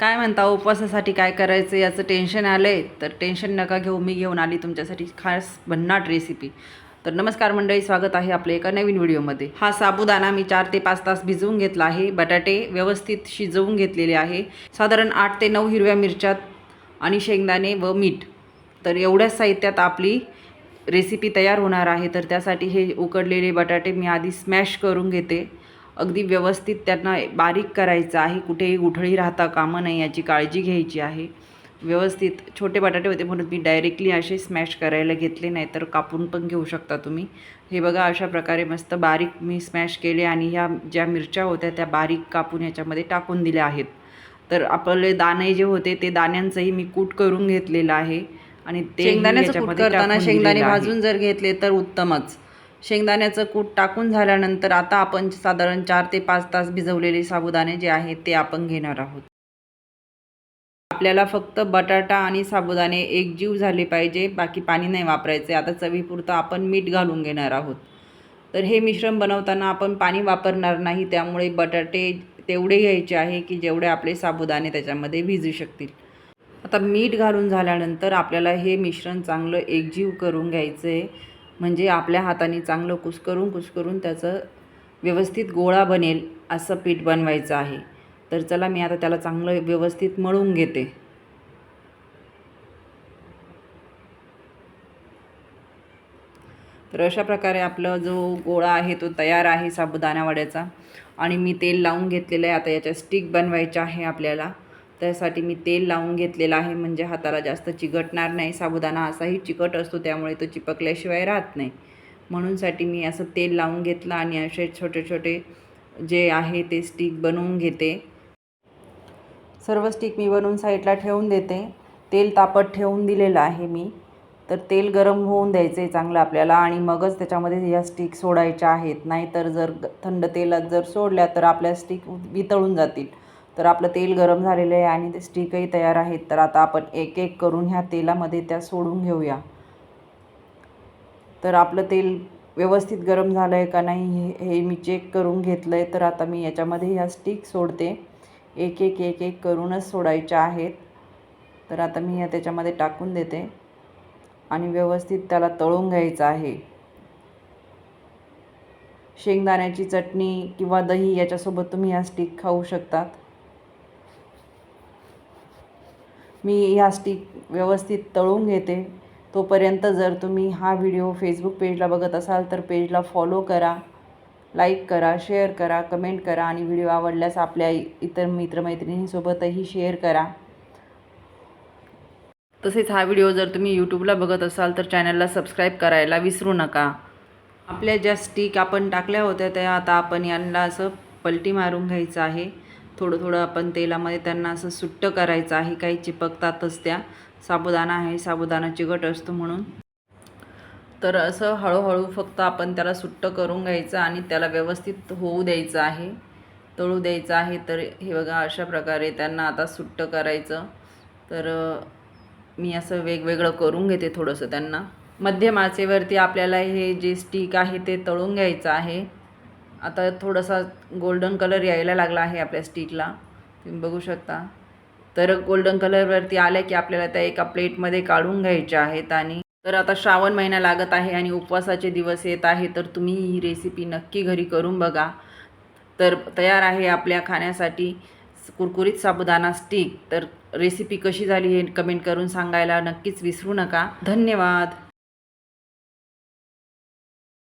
काय म्हणता उपवासासाठी काय करायचं याचं टेन्शन आलं आहे तर टेन्शन नका घेऊ मी घेऊन आली तुमच्यासाठी खास भन्नाट रेसिपी तर नमस्कार मंडळी स्वागत आहे आपल्या एका नवीन व्हिडिओमध्ये. हा साबुदाणा मी चार ते पाच तास भिजवून घेतला आहे बटाटे व्यवस्थित शिजवून घेतलेले आहे. साधारण आठ ते नऊ हिरव्या मिरच्यात आणि शेंगदाणे व मीठ. तर एवढ्याच साहित्यात आपली रेसिपी तयार होणार आहे तर त्यासाठी हे उकडलेले बटाटे मी आधी स्मॅश करून घेते. अगदी व्यवस्थित त्यांना बारीक करायचं आहे. कुठेही गुठळी राहता कामं नाही याची काळजी घ्यायची आहे. व्यवस्थित छोटे बटाटे होते म्हणून मी डायरेक्टली असे स्मॅश करायला घेतले नाही तर कापून पण घेऊ शकता तुम्ही. हे बघा अशा प्रकारे मस्त बारीक मी स्मॅश केले आणि ह्या ज्या मिरच्या होत्या त्या बारीक कापून ह्याच्यामध्ये टाकून दिल्या आहेत. तर आपले दाणे जे होते ते दाण्यांचंही मी कूट करून घेतलेलं आहे. आणि ते शेंगदाण्याचं कूट करताना शेंगदाणे भाजून जर घेतले तर उत्तमच. शेंगदाण्याचं कूट टाकून झाल्यानंतर आता आपण साधारण चार ते पाच तास भिजवलेले साबुदाणे जे आहेत ते आपण घेणार आहोत. आपल्याला फक्त बटाटा आणि साबुदाणे एकजीव झाले पाहिजे बाकी पाणी नाही वापरायचे. आता चवीपुरतं आपण मीठ घालून घेणार आहोत. तर हे मिश्रण बनवताना आपण पाणी वापरणार नाही त्यामुळे बटाटे तेवढे घ्यायचे आहे की जेवढे आपले साबुदाणे त्याच्यामध्ये भिजू शकतील. आता मीठ घालून झाल्यानंतर आपल्याला हे मिश्रण चांगलं एकजीव करून घ्यायचं आहे म्हणजे आपल्या हाताने चांगलं कुसकरून कुसकरून त्याचं व्यवस्थित गोळा बनेल असं पीठ बनवायचं आहे. तर चला मी आता त्याला चांगलं व्यवस्थित मळून घेते. तर अशा प्रकारे आपला जो गोळा आहे तो तयार आहे साबुदाणा वड्याचा आणि मी तेल लावून घेतलेलं आहे. आता याच्या स्टिक बनवायच्या आहे आपल्याला. त्यासाठी मी तेल लावून घेतलेलं आहे. म्हणजे हाताला जास्त चिकटणार नाही. साबुदाणा असाही चिकट असतो त्यामुळे तो चिपकल्याशिवाय राहत नाही. म्हणूनसाठी मी असं तेल लावून घेतलं आणि असे छोटे छोटे जे आहे ते स्टिक बनवून घेते. सर्व स्टिक मी बनवून साईडला ठेवून देते. तेल तापत ठेवून दिलेलं आहे मी. तर तेल गरम होऊन द्यायचं आहे चांगलं आपल्याला आणि मगच त्याच्यामध्ये या स्टिक सोडायच्या आहेत. नाहीतर जर थंड तेलात जर सोडल्या तर आपल्या स्टिक वितळून जातील. तर आपलं तेल गरम झालेलं आहे आणि ते स्टिकही तयार आहेत. तर आता आपण एक एक करून ह्या तेलामध्ये त्या सोडून घेऊया. तर आपलं तेल व्यवस्थित गरम झालं आहे का नाही हे हे मी चेक करून घेतलं आहे तर आता मी याच्यामध्ये ह्या स्टिक सोडते. एक एक एक एक करूनच सोडायच्या आहेत. तर आता मी ह्या त्याच्यामध्ये टाकून देते. आणि व्यवस्थित त्याला तळून घ्यायचं आहे. शेंगदाण्याची चटणी किंवा दही याच्यासोबत तुम्ही ह्या स्टिक खाऊ शकतात. मी ह्या स्टिक व्यवस्थित तळून घेते. तोपर्यंत जर तुम्ही हा व्हिडिओ फेसबुक पेजला बघत असाल तर पेजला फॉलो करा लाईक करा शेअर करा कमेंट करा आणि व्हिडिओ आवडल्यास आपल्या इतर मित्रमैत्रिणींसोबतही शेअर करा. तसेच हा व्हिडिओ जर तुम्ही यूट्यूबला बघत असाल तर चॅनलला सबस्क्राईब करायला विसरू नका. आपल्या ज्या स्टिक आपण टाकल्या होत्या त्या आता आपण यांना असं पलटी मारून घ्यायचं आहे. थोडं थोडं आपण तेलामध्ये त्यांना असं सुट्ट करायचं आहे. काही चिपकतातच त्या. साबुदाणा आहे. साबुदाणा चिकट असतो म्हणून. तर असं हळूहळू फक्त आपण त्याला सुट्ट करून घ्यायचं आणि त्याला व्यवस्थित होऊ द्यायचं आहे. तळू द्यायचं आहे. तर हे बघा अशा प्रकारे त्यांना आता सुट्ट करायचं. तर मी असं वेगवेगळं करून घेते थोडंसं त्यांना. मध्यम आचेवरती आपल्याला हे जे स्टिक आहे ते तळून घ्यायचं आहे. आता थोडासा गोल्डन कलर यायला लागला आहे आपल्या स्टिकला तुम्ही बघू शकता. तर गोल्डन कलरवरती आल्या की आपल्याला त्या एका प्लेटमध्ये काढून घ्यायच्या आहेत आणि तर आता श्रावण महिना लागत आहे आणि उपवासाचे दिवस येत आहे तर तुम्ही ही रेसिपी नक्की घरी करून बघा. तर तयार आहे आपल्या खाण्यासाठी कुरकुरीत साबुदाणा स्टिक तर रेसिपी कशी झाली हे कमेंट करून सांगायला नक्कीच विसरू नका. धन्यवाद.